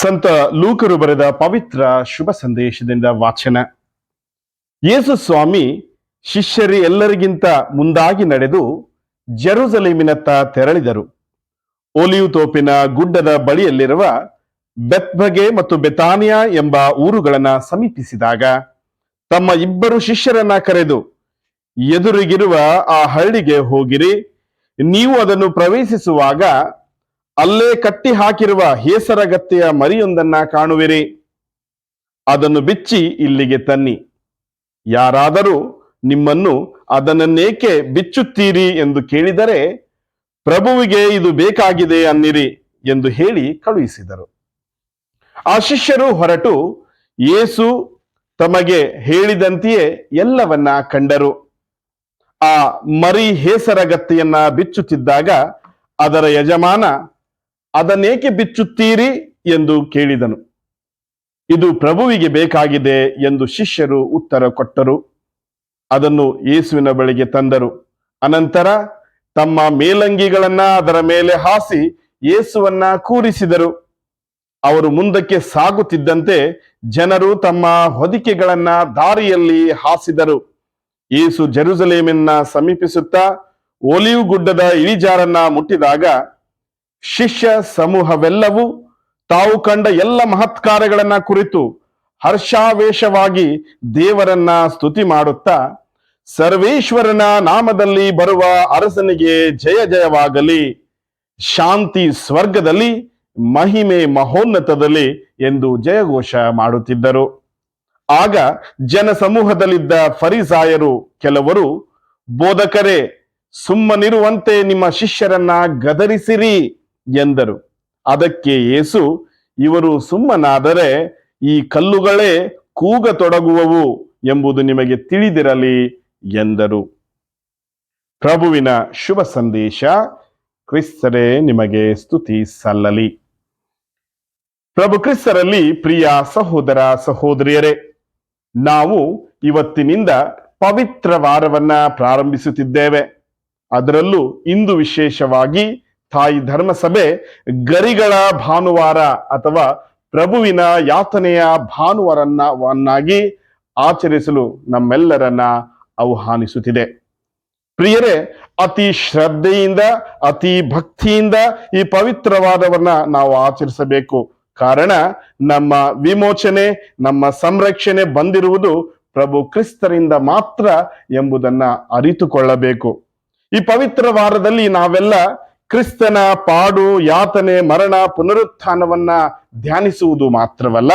ಸಂತ ಲೂಕರು ಬರೆದ ಪವಿತ್ರ ಶುಭ ಸಂದೇಶದಿಂದ ವಾಚನ. ಯೇಸು ಸ್ವಾಮಿ ಶಿಷ್ಯರಿ ಎಲ್ಲರಿಗಿಂತ ಮುಂದಾಗಿ ನಡೆದು ಜೆರುಸಲೇಮಿನತ್ತ ತೆರಳಿದರು. ಒಲಿಯು ತೋಪಿನ ಗುಡ್ಡದ ಬಳಿಯಲ್ಲಿರುವ ಬೆತ್ಬಗೆ ಮತ್ತು ಬೆತಾನಿಯಾ ಎಂಬ ಊರುಗಳನ್ನ ಸಮೀಪಿಸಿದಾಗ ತಮ್ಮ ಇಬ್ಬರು ಶಿಷ್ಯರನ್ನ ಕರೆದು, ಎದುರಿಗಿರುವ ಆ ಹಳ್ಳಿಗೆ ಹೋಗಿರಿ, ನೀವು ಅದನ್ನು ಪ್ರವೇಶಿಸುವಾಗ ಅಲ್ಲೇ ಕಟ್ಟಿ ಹಾಕಿರುವ ಹೇಸರಗತ್ತೆಯ ಮರಿಯೊಂದನ್ನ ಕಾಣುವಿರಿ. ಅದನ್ನು ಬಿಚ್ಚಿ ಇಲ್ಲಿಗೆ ತನ್ನಿ. ಯಾರಾದರೂ ನಿಮ್ಮನ್ನು ಅದನ್ನನ್ನೇಕೆ ಬಿಚ್ಚುತ್ತೀರಿ ಎಂದು ಕೇಳಿದರೆ ಪ್ರಭುವಿಗೆ ಇದು ಬೇಕಾಗಿದೆ ಅನ್ನಿರಿ ಎಂದು ಹೇಳಿ ಕಳುಹಿಸಿದರು. ಆ ಶಿಷ್ಯರು ಹೊರಟು ಏಸು ತಮಗೆ ಹೇಳಿದಂತೆಯೇ ಎಲ್ಲವನ್ನ ಕಂಡರು. ಆ ಮರಿ ಹೇಸರಗತ್ತೆಯನ್ನ ಬಿಚ್ಚುತ್ತಿದ್ದಾಗ ಅದರ ಯಜಮಾನ ಅದನ್ನೇಕೆ ಬಿಚ್ಚುತ್ತೀರಿ ಎಂದು ಕೇಳಿದನು. ಇದು ಪ್ರಭುವಿಗೆ ಬೇಕಾಗಿದೆ ಎಂದು ಶಿಷ್ಯರು ಉತ್ತರ ಕೊಟ್ಟರು. ಅದನ್ನು ಯೇಸುವಿನ ಬಳಿಗೆ ತಂದರು. ಅನಂತರ ತಮ್ಮ ಮೇಲಂಗಿಗಳನ್ನ ಅದರ ಮೇಲೆ ಹಾಸಿ ಯೇಸುವನ್ನ ಕೂರಿಸಿದರು. ಅವರು ಮುಂದಕ್ಕೆ ಸಾಗುತ್ತಿದ್ದಂತೆ ಜನರು ತಮ್ಮ ಹೊದಿಕೆಗಳನ್ನ ದಾರಿಯಲ್ಲಿ ಹಾಸಿದರು. ಯೇಸು ಜೆರುಸಲೇಮಿನ ಸಮೀಪಿಸುತ್ತಾ ಒಲಿವು ಗುಡ್ಡದ ಇಳಿಜಾರನ್ನ ಮುಟ್ಟಿದಾಗ ಶಿಷ್ಯ ಸಮೂಹವೆಲ್ಲವೂ ತಾವು ಕಂಡ ಎಲ್ಲ ಮಹತ್ಕಾರಗಳನ್ನ ಕುರಿತು ಹರ್ಷಾವೇಶವಾಗಿ ದೇವರನ್ನ ಸ್ತುತಿ ಮಾಡುತ್ತಾ, ಸರ್ವೇಶ್ವರನ ನಾಮದಲ್ಲಿ ಬರುವ ಅರಸನಿಗೆ ಜಯ ಜಯವಾಗಲಿ, ಶಾಂತಿ ಸ್ವರ್ಗದಲ್ಲಿ, ಮಹಿಮೆ ಮಹೋನ್ನತದಲ್ಲಿ ಎಂದು ಜಯಘೋಷ ಮಾಡುತ್ತಿದ್ದರು. ಆಗ ಜನಸಮೂಹದಲ್ಲಿದ್ದ ಫರಿಸಾಯರು ಕೆಲವರು, ಬೋಧಕರೇ, ಸುಮ್ಮನಿರುವಂತೆ ನಿಮ್ಮ ಶಿಷ್ಯರನ್ನ ಗದರಿಸಿರಿ. ಎಂದರು. ಅದಕ್ಕೆ ಯೇಸು, ಇವರು ಸುಮ್ಮನಾದರೆ ಈ ಕಲ್ಲುಗಳೇ ಕೂಗತೊಡಗುವವು ಎಂಬುದು ನಿಮಗೆ ತಿಳಿದಿರಲಿ ಎಂದರು. ಪ್ರಭುವಿನ ಶುಭ ಸಂದೇಶ, ಕ್ರಿಸ್ತರೇ ನಿಮಗೆ ಸ್ತುತಿ ಸಲ್ಲಲಿ. ಪ್ರಭು ಕ್ರಿಸ್ತರಲ್ಲಿ ಪ್ರಿಯ ಸಹೋದರ ಸಹೋದರಿಯರೇ, ನಾವು ಇವತ್ತಿನಿಂದ ಪವಿತ್ರ ವಾರವನ್ನ ಪ್ರಾರಂಭಿಸುತ್ತಿದ್ದೇವೆ. ಅದರಲ್ಲೂ ಇಂದು ವಿಶೇಷವಾಗಿ ತಾಯಿ ಧರ್ಮಸಭೆ ಗರಿಗಳ ಭಾನುವಾರ ಅಥವಾ ಪ್ರಭುವಿನ ಯಾತನೆಯ ಭಾನುವಾರನ್ನವನ್ನಾಗಿ ಆಚರಿಸಲು ನಮ್ಮೆಲ್ಲರನ್ನ ಆಹ್ವಾನಿಸುತ್ತಿದೆ. ಪ್ರಿಯರೇ, ಅತಿ ಶ್ರದ್ಧೆಯಿಂದ, ಅತಿ ಭಕ್ತಿಯಿಂದ ಈ ಪವಿತ್ರವಾದವನ್ನ ನಾವು ಆಚರಿಸಬೇಕು. ಕಾರಣ, ನಮ್ಮ ವಿಮೋಚನೆ, ನಮ್ಮ ಸಂರಕ್ಷಣೆ ಬಂದಿರುವುದು ಪ್ರಭು ಕ್ರಿಸ್ತರಿಂದ ಮಾತ್ರ ಎಂಬುದನ್ನ ಅರಿತುಕೊಳ್ಳಬೇಕು. ಈ ಪವಿತ್ರ ವಾರದಲ್ಲಿ ನಾವೆಲ್ಲ ಕ್ರಿಸ್ತನ ಪಾಡು, ಯಾತನೆ, ಮರಣ, ಪುನರುತ್ಥಾನವನ್ನ ಧ್ಯಾನಿಸುವುದು ಮಾತ್ರವಲ್ಲ,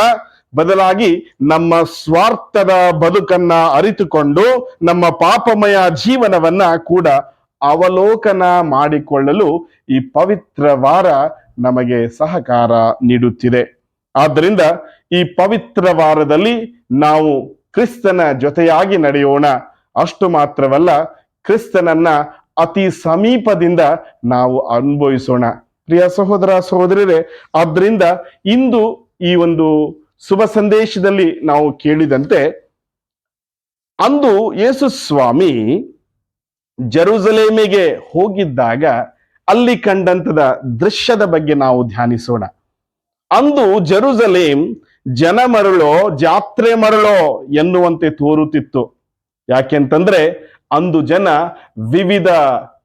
ಬದಲಾಗಿ ನಮ್ಮ ಸ್ವಾರ್ಥದ ಬದುಕನ್ನ ಅರಿತುಕೊಂಡು ನಮ್ಮ ಪಾಪಮಯ ಜೀವನವನ್ನ ಕೂಡ ಅವಲೋಕನ ಮಾಡಿಕೊಳ್ಳಲು ಈ ಪವಿತ್ರ ವಾರ ನಮಗೆ ಸಹಕಾರ ನೀಡುತ್ತಿದೆ. ಆದ್ದರಿಂದ ಈ ಪವಿತ್ರ ವಾರದಲ್ಲಿ ನಾವು ಕ್ರಿಸ್ತನ ಜೊತೆಯಾಗಿ ನಡೆಯೋಣ. ಅಷ್ಟು ಮಾತ್ರವಲ್ಲ, ಕ್ರಿಸ್ತನನ್ನ ಅತಿ ಸಮೀಪದಿಂದ ನಾವು ಅನುಭವಿಸೋಣ. ಪ್ರಿಯ ಸಹೋದರ ಸಹೋದರರೇ ಆದ್ರಿಂದ ಇಂದು ಈ ಒಂದು ಶುಭ ಸಂದೇಶದಲ್ಲಿ ನಾವು ಕೇಳಿದಂತೆ, ಅಂದು ಯೇಸು ಸ್ವಾಮಿ ಜರುಸಲೇಮಿಗೆ ಹೋಗಿದ್ದಾಗ ಅಲ್ಲಿ ಕಂಡಂತದ ದೃಶ್ಯದ ಬಗ್ಗೆ ನಾವು ಧ್ಯಾನಿಸೋಣ. ಅಂದು ಜರುಸಲೇಮ್ ಜನ ಮರಳೋ, ಜಾತ್ರೆ ಮರಳೋ ಎನ್ನುವಂತೆ ತೋರುತ್ತಿತ್ತು. ಯಾಕೆಂತಂದ್ರೆ ಅಂದು ಜನ ವಿವಿಧ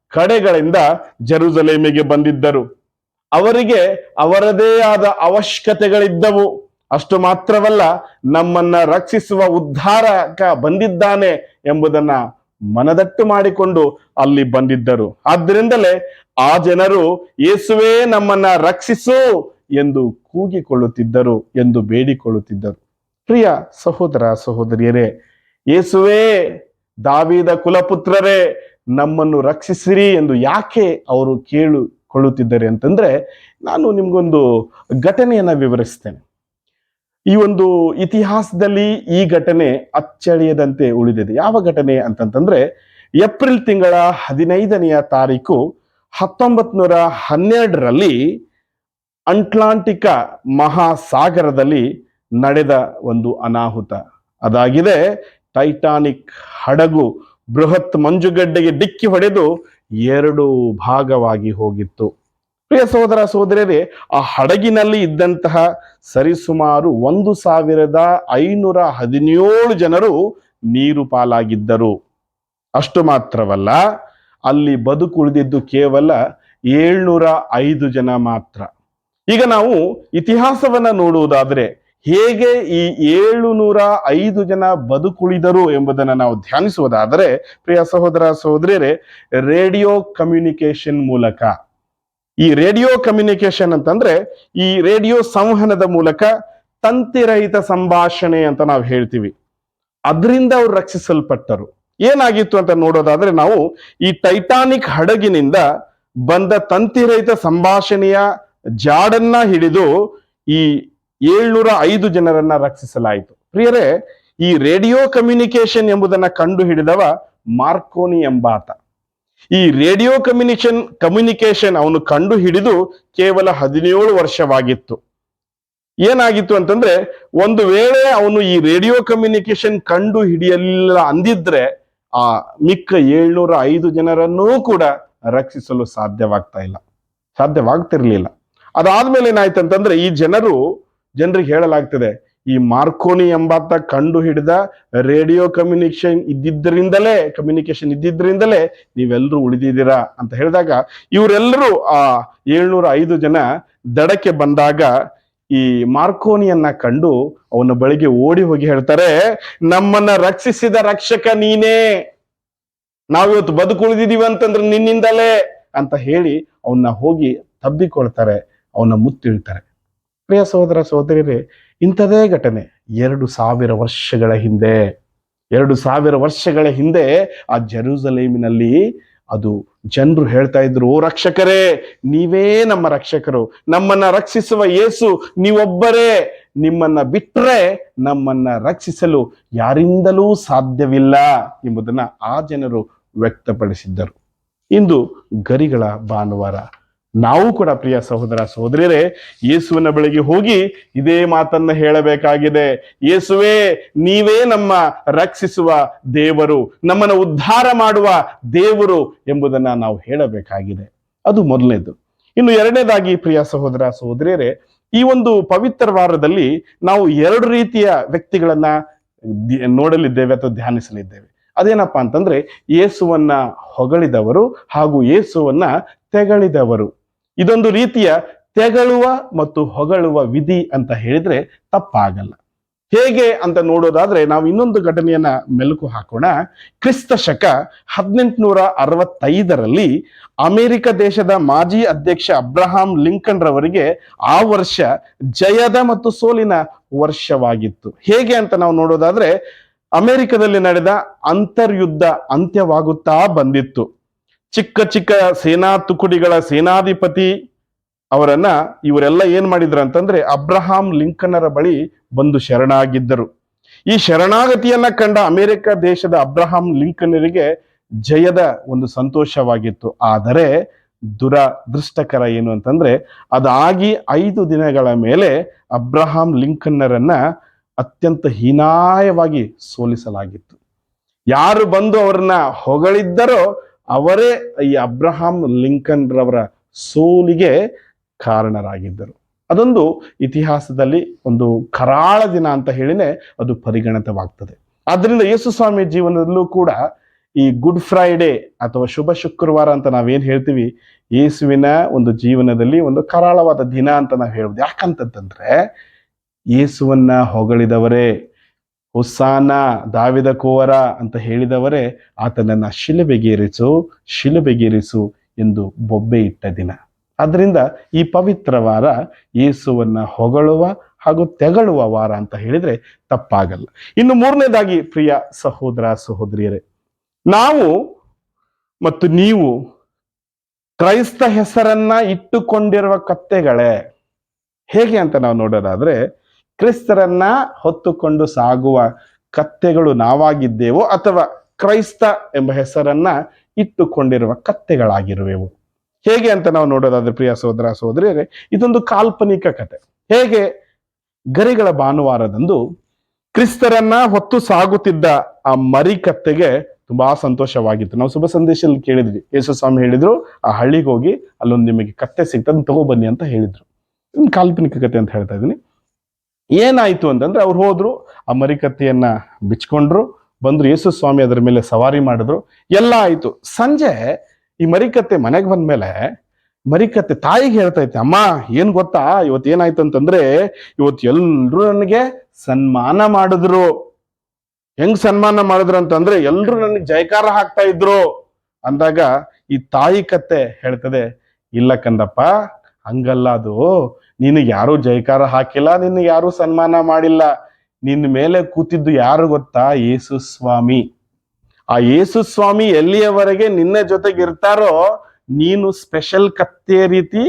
ಕಡೆಗಳಿಂದ ಜೆರುಸಲೇಮಿಗೆ ಬಂದಿದ್ದರು. ಅವರಿಗೆ ಅವರದೇ ಆದ ಅವಶ್ಯಕತೆಗಳಿದ್ದವು. ಅಷ್ಟು ಮಾತ್ರವಲ್ಲ, ನಮ್ಮನ್ನ ರಕ್ಷಿಸುವ ಉದ್ಧಾರಕ ಬಂದಿದ್ದಾನೆ ಎಂಬುದನ್ನ ಮನದಟ್ಟು ಮಾಡಿಕೊಂಡು ಅಲ್ಲಿ ಬಂದಿದ್ದರು. ಆದ್ದರಿಂದಲೇ ಆ ಜನರು, ಯೇಸುವೇ, ನಮ್ಮನ್ನ ರಕ್ಷಿಸು ಎಂದು ಕೂಗಿಕೊಳ್ಳುತ್ತಿದ್ದರು ಎಂದು ಬೇಡಿಕೊಳ್ಳುತ್ತಿದ್ದರು. ಪ್ರಿಯ ಸಹೋದರ ಸಹೋದರಿಯರೇ, ಯೇಸುವೇ ದಾವಿದ ಕುಲಪುತ್ರರೇ, ನಮ್ಮನ್ನು ರಕ್ಷಿಸಿರಿ ಎಂದು ಯಾಕೆ ಅವರು ಕೇಳಿಕೊಳ್ಳುತ್ತಿದ್ದಾರೆ ಅಂತಂದ್ರೆ, ನಾನು ನಿಮ್ಗೊಂದು ಘಟನೆಯನ್ನ ವಿವರಿಸ್ತೇನೆ. ಈ ಒಂದು ಇತಿಹಾಸದಲ್ಲಿ ಈ ಘಟನೆ ಅಚ್ಚಳಿಯದಂತೆ ಉಳಿದಿದೆ. ಯಾವ ಘಟನೆ ಅಂತಂತಂದ್ರೆ, ಏಪ್ರಿಲ್ ತಿಂಗಳ ಹದಿನೈದನೆಯ ತಾರೀಕು ಹತ್ತೊಂಬತ್ ನೂರ ಹನ್ನೆರಡರಲ್ಲಿ ಅಂಟ್ಲಾಂಟಿಕ ಮಹಾಸಾಗರದಲ್ಲಿ ನಡೆದ ಒಂದು ಅನಾಹುತ. ಅದಾಗಿದೆ ಟೈಟಾನಿಕ್ ಹಡಗು ಬೃಹತ್ ಮಂಜುಗಡ್ಡೆಗೆ ಡಿಕ್ಕಿ ಹೊಡೆದು ಎರಡು ಭಾಗವಾಗಿ ಹೋಗಿತ್ತು. ಪ್ರಿಯ ಸಹೋದರ ಸಹೋದರಿಯರೇ, ಆ ಹಡಗಿನಲ್ಲಿ ಇದ್ದಂತಹ ಸರಿಸುಮಾರು ಒಂದು ಸಾವಿರದ ಐನೂರ ಹದಿನೇಳು ಜನರು ನೀರು ಪಾಲಾಗಿದ್ದರು. ಅಷ್ಟು ಮಾತ್ರವಲ್ಲ, ಅಲ್ಲಿ ಬದುಕುಳಿದಿದ್ದು ಕೇವಲ ಏಳ್ನೂರ ಐದು ಜನ ಮಾತ್ರ. ಈಗ ನಾವು ಇತಿಹಾಸವನ್ನ ನೋಡುವುದಾದ್ರೆ ಹೇಗೆ ಈ ಏಳು ನೂರ ಐದು ಜನ ಬದುಕುಳಿದರು ಎಂಬುದನ್ನು ನಾವು ಧ್ಯಾನಿಸುವುದಾದರೆ, ಪ್ರಿಯ ಸಹೋದರ ಸಹೋದರಿಯರೇ, ರೇಡಿಯೋ ಕಮ್ಯುನಿಕೇಶನ್ ಮೂಲಕ. ಈ ರೇಡಿಯೋ ಕಮ್ಯುನಿಕೇಶನ್ ಅಂತಂದ್ರೆ, ಈ ರೇಡಿಯೋ ಸಂವಹನದ ಮೂಲಕ ತಂತಿರಹಿತ ಸಂಭಾಷಣೆ ಅಂತ ನಾವು ಹೇಳ್ತೀವಿ. ಅದರಿಂದ ಅವ್ರು ರಕ್ಷಿಸಲ್ಪಟ್ಟರು. ಏನಾಗಿತ್ತು ಅಂತ ನೋಡೋದಾದ್ರೆ, ನಾವು ಈ ಟೈಟಾನಿಕ್ ಹಡಗಿನಿಂದ ಬಂದ ತಂತಿರಹಿತ ಸಂಭಾಷಣೆಯ ಜಾಡನ್ನ ಹಿಡಿದು ಈ ಏಳ್ನೂರ ಐದು ಜನರನ್ನ ರಕ್ಷಿಸಲಾಯಿತು. ಪ್ರಿಯರೇ, ಈ ರೇಡಿಯೋ ಕಮ್ಯುನಿಕೇಶನ್ ಎಂಬುದನ್ನ ಕಂಡು ಹಿಡಿದವ ಮಾರ್ಕೋನಿ ಎಂಬಾತ. ಈ ರೇಡಿಯೋ ಕಮ್ಯುನಿಕೇಶನ್ ಕಮ್ಯುನಿಕೇಶನ್ ಅವನು ಕಂಡು ಹಿಡಿದು ಕೇವಲ ಹದಿನೇಳು ವರ್ಷವಾಗಿತ್ತು. ಏನಾಗಿತ್ತು ಅಂತಂದ್ರೆ, ಒಂದು ವೇಳೆ ಅವನು ಈ ರೇಡಿಯೋ ಕಮ್ಯುನಿಕೇಶನ್ ಕಂಡು ಹಿಡಿಯಲಿಲ್ಲ ಅಂದಿದ್ರೆ, ಆ ಮಿಕ್ಕ ಏಳ್ನೂರ ಐದು ಜನರನ್ನೂ ಕೂಡ ರಕ್ಷಿಸಲು ಸಾಧ್ಯವಾಗ್ತಾ ಇಲ್ಲ. ಸಾಧ್ಯವಾಗ್ತಿರ್ಲಿಲ್ಲ. ಅದಾದ್ಮೇಲೆ ಏನಾಯ್ತು ಅಂತಂದ್ರೆ, ಈ ಜನರು ಜನರಿಗೆ ಹೇಳಲಾಗ್ತದೆ, ಈ ಮಾರ್ಕೋನಿ ಎಂಬಾತ ಕಂಡು ಹಿಡಿದ ರೇಡಿಯೋ ಕಮ್ಯುನಿಕೇಶನ್ ಇದ್ದಿದ್ದರಿಂದಲೇ ಕಮ್ಯುನಿಕೇಶನ್ ಇದ್ದಿದ್ದರಿಂದಲೇ ನೀವೆಲ್ಲರೂ ಉಳಿದಿದ್ದೀರಾ ಅಂತ ಹೇಳಿದಾಗ, ಇವರೆಲ್ಲರೂ ಆ ಏಳ್ನೂರ ಐದು ಜನ ದಡಕ್ಕೆ ಬಂದಾಗ ಈ ಮಾರ್ಕೋನಿಯನ್ನ ಕಂಡು ಅವನ ಬಳಿಗೆ ಓಡಿ ಹೋಗಿ ಹೇಳ್ತಾರೆ, ನಮ್ಮನ್ನ ರಕ್ಷಿಸಿದ ರಕ್ಷಕ ನೀನೇ, ನಾವಿವತ್ತು ಬದುಕುಳಿದಿದೀವಿ ಅಂತಂದ್ರೆ ನಿನ್ನಿಂದಲೇ ಅಂತ ಹೇಳಿ ಅವನ್ನ ಹೋಗಿ ತಬ್ಬಿಕೊಳ್ತಾರೆ ಅವನ್ನ ಮುತ್ತಿಳ್ತಾರೆ. ಪ್ರಿಯ ಸಹೋದರ ಸಹೋದರಿಯರೇ, ಇಂಥದೇ ಘಟನೆ ಎರಡು ಸಾವಿರ ವರ್ಷಗಳ ಹಿಂದೆ, ಎರಡು ಸಾವಿರ ವರ್ಷಗಳ ಹಿಂದೆ ಆ ಜೆರೂಸಲೇಮಿನಲ್ಲಿ ಅದು ಜನರು ಹೇಳ್ತಾ ಇದ್ರು ರಕ್ಷಕರೇ, ನೀವೇ ನಮ್ಮ ರಕ್ಷಕರು, ನಮ್ಮನ್ನ ರಕ್ಷಿಸುವ ಯೇಸು ನೀವೊಬ್ಬರೇ, ನಿಮ್ಮನ್ನ ಬಿಟ್ಟರೆ ನಮ್ಮನ್ನ ರಕ್ಷಿಸಲು ಯಾರಿಂದಲೂ ಸಾಧ್ಯವಿಲ್ಲ ಎಂಬುದನ್ನ ಆ ಜನರು ವ್ಯಕ್ತಪಡಿಸಿದ್ದರು. ಇಂದು ಗರಿಗಳ ಭಾನುವಾರ ನಾವು ಕೂಡ ಪ್ರಿಯ ಸಹೋದರ ಸಹೋದರಿಯರೇ, ಯೇಸುವಿನ ಬಳಿಗೆ ಹೋಗಿ ಇದೇ ಮಾತನ್ನ ಹೇಳಬೇಕಾಗಿದೆ. ಯೇಸುವೇ, ನೀವೇ ನಮ್ಮ ರಕ್ಷಿಸುವ ದೇವರು, ನಮ್ಮನ್ನು ಉದ್ಧಾರ ಮಾಡುವ ದೇವರು ಎಂಬುದನ್ನ ನಾವು ಹೇಳಬೇಕಾಗಿದೆ. ಅದು ಮೊದಲನೇದು. ಇನ್ನು ಎರಡನೇದಾಗಿ ಪ್ರಿಯ ಸಹೋದರ ಸಹೋದರಿಯರೇ, ಈ ಒಂದು ಪವಿತ್ರ ವಾರದಲ್ಲಿ ನಾವು ಎರಡು ರೀತಿಯ ವ್ಯಕ್ತಿಗಳನ್ನ ನೋಡಲಿದ್ದೇವೆ ಅಥವಾ ಧ್ಯಾನಿಸಲಿದ್ದೇವೆ. ಅದೇನಪ್ಪಾ ಅಂತಂದ್ರೆ, ಯೇಸುವನ್ನ ಹೊಗಳಿದವರು ಹಾಗೂ ಯೇಸುವನ್ನ ತೆಗಳಿದವರು. ಇದೊಂದು ರೀತಿಯ ತೆಗಳುವ ಮತ್ತು ಹೊಗಳುವ ವಿಧಿ ಅಂತ ಹೇಳಿದ್ರೆ ತಪ್ಪಾಗಲ್ಲ. ಹೇಗೆ ಅಂತ ನೋಡೋದಾದ್ರೆ ನಾವು ಇನ್ನೊಂದು ಘಟನೆಯನ್ನ ಮೆಲುಕು ಹಾಕೋಣ. ಕ್ರಿಸ್ತ ಶಕ ಹದಿನೆಂಟುನೂರ ಅರವತ್ತೈದರಲ್ಲಿ ಅಮೆರಿಕ ದೇಶದ ಮಾಜಿ ಅಧ್ಯಕ್ಷ ಅಬ್ರಹಾಂ ಲಿಂಕನ್ ರವರಿಗೆ ಆ ವರ್ಷ ಜಯದ ಮತ್ತು ಸೋಲಿನ ವರ್ಷವಾಗಿತ್ತು. ಹೇಗೆ ಅಂತ ನಾವು ನೋಡೋದಾದ್ರೆ ಅಮೆರಿಕದಲ್ಲಿ ನಡೆದ ಅಂತರ್ಯುದ್ಧ ಅಂತ್ಯವಾಗುತ್ತಾ ಬಂದಿತ್ತು. ಚಿಕ್ಕ ಚಿಕ್ಕ ಸೇನಾ ತುಕುಡಿಗಳ ಸೇನಾಧಿಪತಿ ಅವರನ್ನ ಇವರೆಲ್ಲ ಏನ್ ಮಾಡಿದ್ರು ಅಂತಂದ್ರೆ ಅಬ್ರಹಾಂ ಲಿಂಕನರ ಬಳಿ ಬಂದು ಶರಣಾಗಿದ್ದರು. ಈ ಶರಣಾಗತಿಯನ್ನ ಕಂಡ ಅಮೆರಿಕ ದೇಶದ ಅಬ್ರಹಾಂ ಲಿಂಕನರಿಗೆ ಜಯದ ಒಂದು ಸಂತೋಷವಾಗಿತ್ತು. ಆದರೆ ದುರದೃಷ್ಟಕರ ಏನು ಅಂತಂದ್ರೆ ಅದಾಗಿ ಐದು ದಿನಗಳ ಮೇಲೆ ಅಬ್ರಹಾಂ ಲಿಂಕನ್ನರನ್ನ ಅತ್ಯಂತ ಹೀನಾಯವಾಗಿ ಸೋಲಿಸಲಾಗಿತ್ತು. ಯಾರು ಬಂದು ಅವ್ರನ್ನ ಹೊಗಳಿದ್ದರೋ ಅವರೇ ಈ ಅಬ್ರಹಾಂ ಲಿಂಕನ್ ರವರ ಸೋಲಿಗೆ ಕಾರಣರಾಗಿದ್ದರು. ಅದೊಂದು ಇತಿಹಾಸದಲ್ಲಿ ಒಂದು ಕರಾಳ ದಿನ ಅಂತ ಹೇಳಿನೇ ಅದು ಪರಿಗಣಿತವಾಗ್ತದೆ. ಆದ್ದರಿಂದ ಯೇಸು ಸ್ವಾಮಿ ಜೀವನದಲ್ಲೂ ಕೂಡ ಈ ಗುಡ್ ಫ್ರೈಡೆ ಅಥವಾ ಶುಭ ಶುಕ್ರವಾರ ಅಂತ ನಾವೇನು ಹೇಳ್ತೀವಿ, ಯೇಸುವಿನ ಒಂದು ಜೀವನದಲ್ಲಿ ಒಂದು ಕರಾಳವಾದ ದಿನ ಅಂತ ನಾವು ಹೇಳ್ಬೋದು. ಯಾಕಂತಂದ್ರೆ ಯೇಸುವನ್ನ ಹೊಗಳಿದವರೇ ಹುಸ್ಸಾನ, ದಾವಿದ ಕೋವರ ಅಂತ ಹೇಳಿದವರೇ, ಆತನನ್ನ ಶಿಲುಬೆಗೇರಿಸು ಶಿಲುಬೆಗೇರಿಸು ಎಂದು ಬೊಬ್ಬೆ ಇಟ್ಟ ದಿನ. ಆದ್ದರಿಂದ ಈ ಪವಿತ್ರ ವಾರ ಯೇಸುವನ್ನ ಹೊಗಳುವ ಹಾಗೂ ತೆಗಳುವ ವಾರ ಅಂತ ಹೇಳಿದ್ರೆ ತಪ್ಪಾಗಲ್ಲ. ಇನ್ನು ಮೂರನೇದಾಗಿ ಪ್ರಿಯ ಸಹೋದರ ಸಹೋದರಿಯರೇ, ನಾವು ಮತ್ತು ನೀವು ಕ್ರೈಸ್ತ ಹೆಸರನ್ನ ಇಟ್ಟುಕೊಂಡಿರುವ ಕತ್ತೆಗಳೇ. ಹೇಗೆ ಅಂತ ನಾವು ನೋಡೋದಾದ್ರೆ ಕ್ರಿಸ್ತರನ್ನ ಹೊತ್ತುಕೊಂಡು ಸಾಗುವ ಕತ್ತೆಗಳು ನಾವಾಗಿದ್ದೇವೋ ಅಥವಾ ಕ್ರೈಸ್ತ ಎಂಬ ಹೆಸರನ್ನ ಇಟ್ಟುಕೊಂಡಿರುವ ಕತ್ತೆಗಳಾಗಿರುವೆವು. ಹೇಗೆ ಅಂತ ನಾವು ನೋಡೋದಾದ್ರೆ ಪ್ರಿಯ ಸಹೋದರ ಸಹೋದರಿಯರೇ, ಇದೊಂದು ಕಾಲ್ಪನಿಕ ಕತೆ. ಹೇಗೆ ಗರಿಗಳ ಭಾನುವಾರದಂದು ಕ್ರಿಸ್ತರನ್ನ ಹೊತ್ತು ಸಾಗುತ್ತಿದ್ದ ಆ ಮರಿ ಕತ್ತೆಗೆ ತುಂಬಾ ಸಂತೋಷವಾಗಿತ್ತು. ನಾವು ಶುಭ ಸಂದೇಶದಲ್ಲಿ ಕೇಳಿದ್ವಿ. ಯೇಸು ಸ್ವಾಮಿ ಹೇಳಿದ್ರು, ಆ ಹಳ್ಳಿಗೆ ಹೋಗಿ ಅಲ್ಲೊಂದು ನಿಮಗೆ ಕತ್ತೆ ಸಿಗ್ತದೆ ತಗೋಬನ್ನಿ ಅಂತ ಹೇಳಿದ್ರು. ಕಾಲ್ಪನಿಕ ಕತೆ ಅಂತ ಹೇಳ್ತಾ ಇದ್ದೀನಿ. ಏನಾಯ್ತು ಅಂತಂದ್ರೆ ಅವ್ರು ಹೋದ್ರು, ಆ ಮರಿಕತ್ತೆಯನ್ನ ಬಿಚ್ಕೊಂಡ್ರು, ಬಂದ್ರು ಯೇಸು ಸ್ವಾಮಿ ಅದರ ಮೇಲೆ ಸವಾರಿ ಮಾಡಿದ್ರು, ಎಲ್ಲ ಆಯ್ತು. ಸಂಜೆ ಈ ಮರಿಕತ್ತೆ ಮನೆಗೆ ಬಂದ ಮೇಲೆ ಮರಿಕತ್ತೆ ತಾಯಿಗೆ ಹೇಳ್ತಾ ಇತ್ತೆ ಅಮ್ಮ, ಏನ್ ಗೊತ್ತಾ? ಇವತ್ತು ಏನಾಯ್ತು ಅಂತಂದ್ರೆ ಇವತ್ತು ಎಲ್ರು ನನಗೆ ಸನ್ಮಾನ ಮಾಡಿದ್ರು. ಹೆಂಗ್ ಸನ್ಮಾನ ಮಾಡಿದ್ರು ಅಂತಂದ್ರೆ, ಎಲ್ರು ನನಗೆ ಜಯಕಾರ ಹಾಕ್ತಾ ಇದ್ರು ಅಂದಾಗ ಈ ತಾಯಿ ಕತ್ತೆ ಹೇಳ್ತದೆ, ಇಲ್ಲ ಕಂದಪ್ಪ ಹಂಗಲ್ಲ ಅದು ನಿನಗೆ ಯಾರು ಜೈಕಾರ ಹಾಕಿಲ್ಲ, ನಿನಗೆ ಯಾರು ಸನ್ಮಾನ ಮಾಡಿಲ್ಲ. ನಿನ್ನ ಮೇಲೆ ಕೂತಿದ್ದು ಯಾರು ಗೊತ್ತಾ? ಯೇಸು ಸ್ವಾಮಿ. ಆ ಯೇಸು ಸ್ವಾಮಿ ಎಲ್ಲಿಯವರೆಗೆ ನಿನ್ನ ಜೊತೆಗೆ ಇರ್ತಾರೋ ನೀನು ಸ್ಪೆಷಲ್ ಕತ್ತೆ ರೀತಿ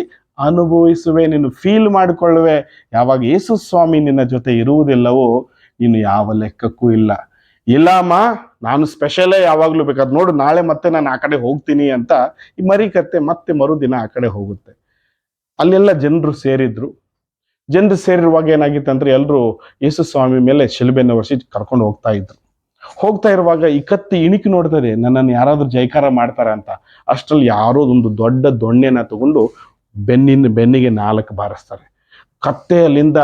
ಅನುಭವಿಸುವೆ, ನೀನು ಫೀಲ್ ಮಾಡಿಕೊಳ್ಳುವೆ. ಯಾವಾಗ ಯೇಸು ಸ್ವಾಮಿ ನಿನ್ನ ಜೊತೆ ಇರುವುದಿಲ್ಲವೋ, ನೀನು ಯಾವ ಲೆಕ್ಕಕ್ಕೂ ಇಲ್ಲ. ಇಲ್ಲಮ್ಮ, ನಾನು ಸ್ಪೆಷಲೇ ಯಾವಾಗಲೂ ಬೇಕಾದ್ರೆ ನೋಡು, ನಾಳೆ ಮತ್ತೆ ನಾನು ಆ ಕಡೆ ಹೋಗ್ತೀನಿ ಅಂತ ಈ ಮರಿ ಕತ್ತೆ ಮತ್ತೆ ಮರುದಿನ ಆ ಕಡೆ ಹೋಗುತ್ತೆ. ಅಲ್ಲೆಲ್ಲ ಜನರು ಸೇರಿದ್ರು. ಜನರು ಸೇರಿರುವಾಗ ಏನಾಗಿತ್ತು ಅಂದ್ರೆ ಎಲ್ಲರೂ ಯೇಸು ಸ್ವಾಮಿ ಮೇಲೆ ಶಿಲುಬೆಯನ್ನು ವರ್ಷಿ ಕರ್ಕೊಂಡು ಹೋಗ್ತಾ ಇದ್ರು. ಹೋಗ್ತಾ ಇರುವಾಗ ಈ ಕತ್ತಿ ಇಣಿಕಿ ನೋಡ್ತದೆ, ನನ್ನನ್ನು ಯಾರಾದರೂ ಜೈಕಾರ ಮಾಡ್ತಾರ ಅಂತ. ಅಷ್ಟ್ರಲ್ಲಿ ಯಾರೋ ಒಂದು ದೊಡ್ಡ ದೊಣ್ಣೆನ ತಗೊಂಡು ಬೆನ್ನಿನ ಬೆನ್ನಿಗೆ ನಾಲ್ಕು ಬಾರಿಸ್ತಾರೆ. ಕತ್ತೆ ಅಲ್ಲಿಂದ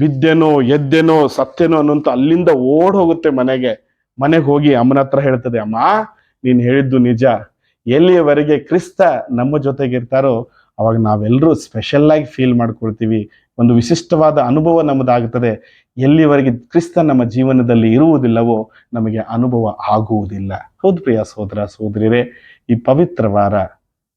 ಬಿದ್ದೆನೋ, ಎದ್ದೆನೋ, ಸತ್ತೆನೋ ಅನ್ನೋಂತ ಅಲ್ಲಿಂದ ಓಡ್ ಹೋಗುತ್ತೆ ಮನೆಗೆ. ಮನೆಗೆ ಹೋಗಿ ಅಮ್ಮನ ಹತ್ರ ಹೇಳ್ತದೆ, ಅಮ್ಮ, ನೀನು ಹೇಳಿದ್ದು ನಿಜ. ಎಲ್ಲಿಯವರೆಗೆ ಕ್ರಿಸ್ತ ನಮ್ಮ ಜೊತೆಗಿರ್ತಾರೋ ಅವಾಗ ನಾವೆಲ್ಲರೂ ಸ್ಪೆಷಲ್ ಆಗಿ ಫೀಲ್ ಮಾಡ್ಕೊಳ್ತೀವಿ. ಒಂದು ವಿಶಿಷ್ಟವಾದ ಅನುಭವ ನಮ್ಮದಾಗುತ್ತದೆ ಎಲ್ಲಿವರೆಗೆ ಕ್ರಿಸ್ತ ನಮ್ಮ ಜೀವನದಲ್ಲಿ ಇರುವುದಿಲ್ಲವೋ ನಮಗೆ ಅನುಭವ ಆಗುವುದಿಲ್ಲ. ಹೌದು ಪ್ರಿಯ ಸಹೋದರ, ಸಹೋದರಿಯರೇ, ಈ ಪವಿತ್ರ ವಾರ,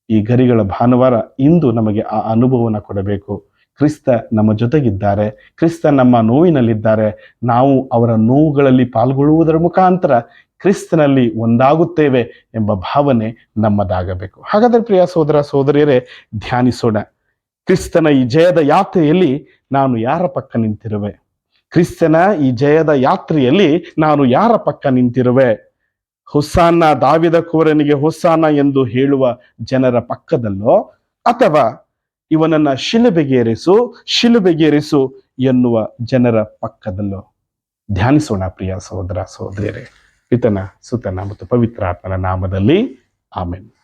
ಈ ಗರಿಗಳ ಭಾನುವಾರ ಇಂದು ನಮಗೆ ಆ ಅನುಭವನ ಕೊಡಬೇಕು. ಕ್ರಿಸ್ತ ನಮ್ಮ ಜೊತೆಗಿದ್ದಾರೆ. ಕ್ರಿಸ್ತ ನಮ್ಮ ನೋವಿನಲ್ಲಿದ್ದಾರೆ. ನಾವು ಅವರ ನೋವುಗಳಲ್ಲಿ ಪಾಲ್ಗೊಳ್ಳುವುದರ ಮುಖಾಂತರ ಕ್ರಿಸ್ತನಲ್ಲಿ ಒಂದಾಗುತ್ತೇವೆ ಎಂಬ ಭಾವನೆ ನಮ್ಮದಾಗಬೇಕು. ಹಾಗಾದ್ರೆ ಪ್ರಿಯ ಸಹೋದರ ಸಹೋದರಿಯರೇ ಧ್ಯಾನಿಸೋಣ. ಕ್ರಿಸ್ತನ ಈ ಜಯದ ಯಾತ್ರೆಯಲ್ಲಿ ನಾನು ಯಾರ ಪಕ್ಕ ನಿಂತಿರುವೆ? ಕ್ರಿಸ್ತನ ಈ ಜಯದ ಯಾತ್ರೆಯಲ್ಲಿ ನಾನು ಯಾರ ಪಕ್ಕ ನಿಂತಿರುವೆ? ಹುಸ್ಸಾನ ದಾವಿದ ಕುವರನಿಗೆ ಹುಸ್ಸಾನ ಎಂದು ಹೇಳುವ ಜನರ ಪಕ್ಕದಲ್ಲೋ, ಅಥವಾ ಇವನನ್ನ ಶಿಲುಬೆಗೇರಿಸು ಶಿಲುಬೆಗೇರಿಸು ಎನ್ನುವ ಜನರ ಪಕ್ಕದಲ್ಲೋ? ಧ್ಯಾನಿಸೋಣ ಪ್ರಿಯ ಸಹೋದರ ಸಹೋದರಿಯರೇ ಪಿತನ ಸುತನ ಮತ್ತು ಪವಿತ್ರಾತ್ಮನ ನಾಮದಲ್ಲಿ ಆಮೆನ್.